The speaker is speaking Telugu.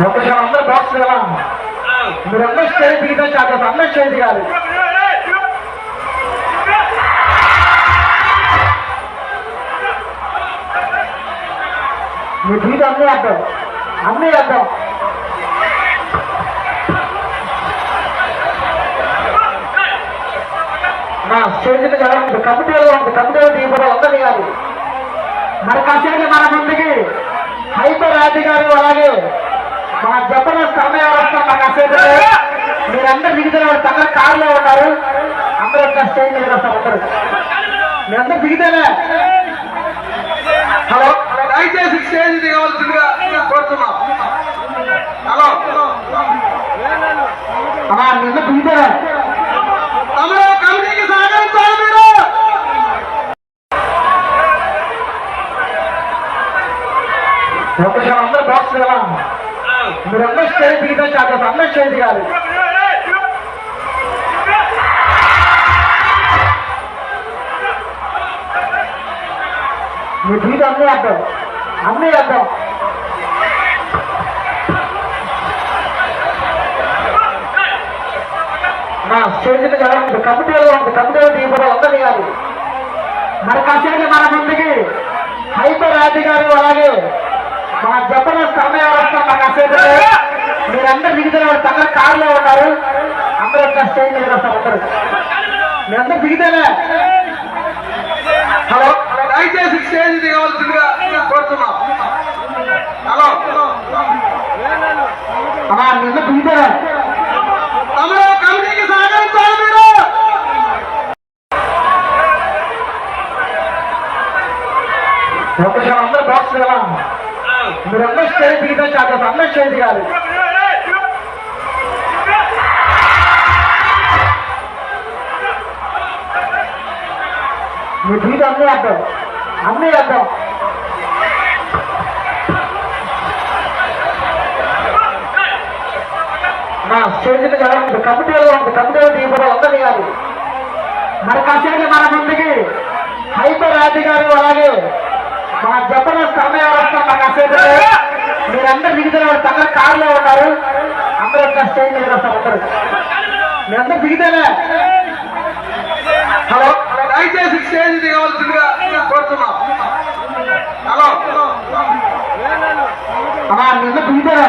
ఒకసారి అందరూ బాక్స్ కదా మీరు స్టేజ్ దిగితే చాలు అందరూ స్టేజ్ దిగాలి. మీ దిగితే అన్నీ అర్థం. అన్నీ అర్థం. నా స్టేజ్ ఉంటుంది కమిటీలో ఉంటుంది కమిటీలో దిగిపోవడం అందరూ దిగాలి. మరి కాసేపు మన ముందుకి హైపర్ అధికారులు అలాగే మా జబర్దస్త్ అన్నయ్య వ్యవస్థ మా కాసేపు మీరందరూ దిగితే తగ్గ కారులో ఉన్నారు. అందరూ ఒక స్టేజ్ మీద వస్తారు అందరూ. మీరందరూ దిగితేనే హలో? దయచేసి స్టేజ్ దిగవలసిందిగా కోరుతున్నాం. హలో? అమ్మా నిన్న దిగితేనే తమరు కమిటీకి సహకరించాలి మీరు. ఒకసారి అందరూ బాక్స్ కదా మీరు స్టేజ్ దిగితే చాలు అందరూ స్టేజ్ దిగాలి మీ దిగితే అన్నీ అర్థం. అన్నీ అర్థం. మా స్టేజ్ మీద కమిటీలో ఉంటుంది కమిటీలో దిగిపోవడం అందరూ దిగాలి మరి కాసేపు మన ముందుకి హైపర్ రాజు గారు అలాగే మా జబర్దస్త్ అన్నయ్య వ్యవస్థ మా కాసేపు మీరందరూ దిగితే తగ్గ కారులో ఉన్నారు. అందరూ ఒక స్టేజ్ మీద వస్తారు అందరూ. మీరందరూ దిగితేనే హలో? దయచేసి స్టేజ్ దిగవలసిందిగా కోరుతున్నాం. హలో? అమ్మా నిన్న దిగితేనే తమరు కమిటీకి సహకరించాలి మీరు. ఒకసారి అందరూ బాక్స్ కదా మీరు స్టేజ్ దిగితే చాలు అందరూ స్టేజ్ దిగాలి మీ దిగితే అన్నీ అర్థం అన్నీ అర్థం మా స్టేజ్ మీద కమిటీలో ఉంటుంది కమిటీలో దిగిపోవడం అందరూ కాదు. మరి కాసేపు మన ముందుకి హైపర్ రాజు గారు అలాగే మా జపన సమయం వస్తాం నాకు అసేపు మీరందరూ బిగితలే వస్తారు అందరు కారులో ఉన్నారు. అందరూ ఒక స్టేజ్ మీద వస్తారు అందరూ. మీరందరూ బిగితలే హలో? దయచేసి స్టేజ్ దిగవలసిందిగా కోరుతున్నాం. హలో? అలా నిన్న బిగితలే